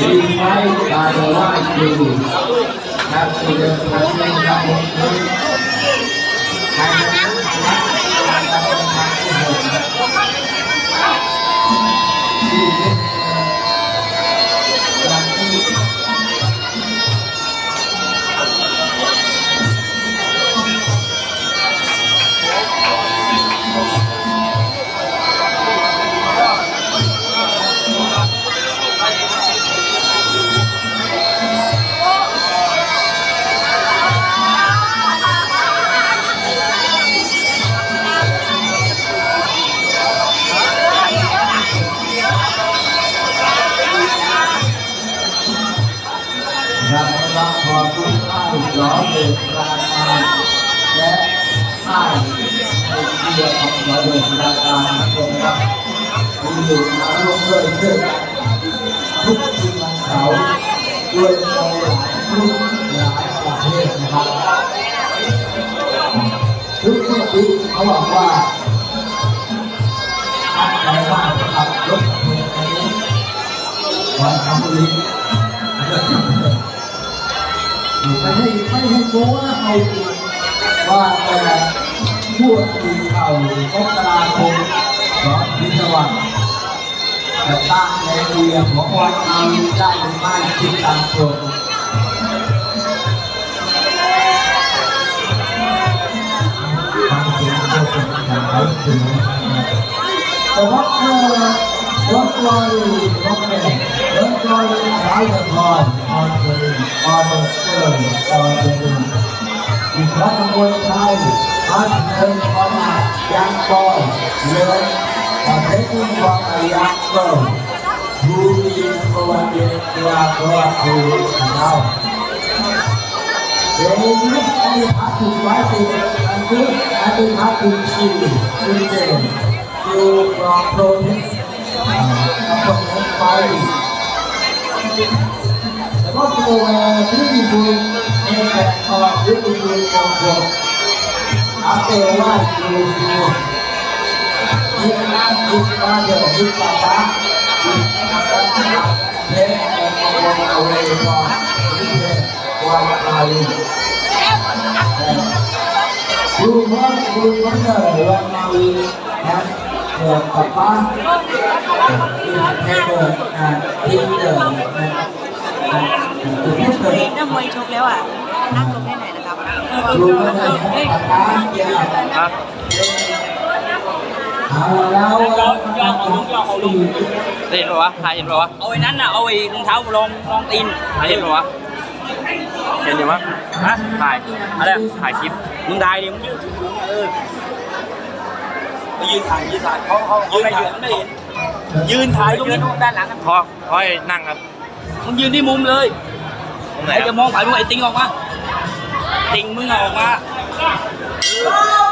ดีไว้ตาจะว่ อเด็กรามาและท่านในเรือของหล่อเด็กราการทุกคนครับที่อยู่มาร่วมด้วยช่วยกันทุกคืนวันเสาร์ด้วยโมหลายทุกหลายประเทศนะครับทุกที่เขาบอกว่าอันไหนบ้างขับรถเพลงนี้วันทำบุรี ไม่ให้ไม่ให้โม้นะเอาจริงว่าแต่พูดตีเข่ามกราคมสองพิศวรรษจะตั้งในเรียของวันนี้ได้หรือไม่ติดตามชมฟังเสียงโฆษณาขายถึงแต่ว่า เออรถลอยรถเมล์รถลอยสายละครออนเดอร์ออนเดอร์ออนเดอร์อีกครั้งมวยไทยอัน เดินเข้ามายังบอยเลยประเทศนี้ว่ายังบอยผู้ยิงตัวเดียวตัวตัวผู้เรา Deus é rato vai ter aqui é do rato Chile, Chile, que o próprio apoiante faz. É bom que o é vivo é ó vivo com o até lá que o e lá epada e papá e papá é é o o o o o ดูว่าดูว่าเจอวันมาวีนะ เกิดกับป้าที่เกิดอ่าที่เกิดนะครับตัวที่เกิดถ้ามวยชกแล้วอะนั่งลงได้ไหนนะครับดูว่าเจอกับป้าเกี่ยวครับเอาแล้วแล้วได้เห็นปะวะถ่ายเห็นปะวะเอาไอ้นั้นน่ะเอาไอ้รองเท้าลองลองตีนถ่ายเห็นปะวะเห็นอยู่วะฮะถ่ายอะไรถ่ายคลิปมึงได้ดิมึงยืนเออ ไปยืนถ่ายยืนถ่ายเขาเขายืนถ่ายไม่เห็นยืนถ่ายตรงนี้ด้านหลังอะพอพอให้นั่งครับมึงยืนที่มุมเลยตรงไหนไอ้ครัจะบมองผ่านมึงไอ้ติงออกมาติงมึงอะออกมาเออยืนติดมือ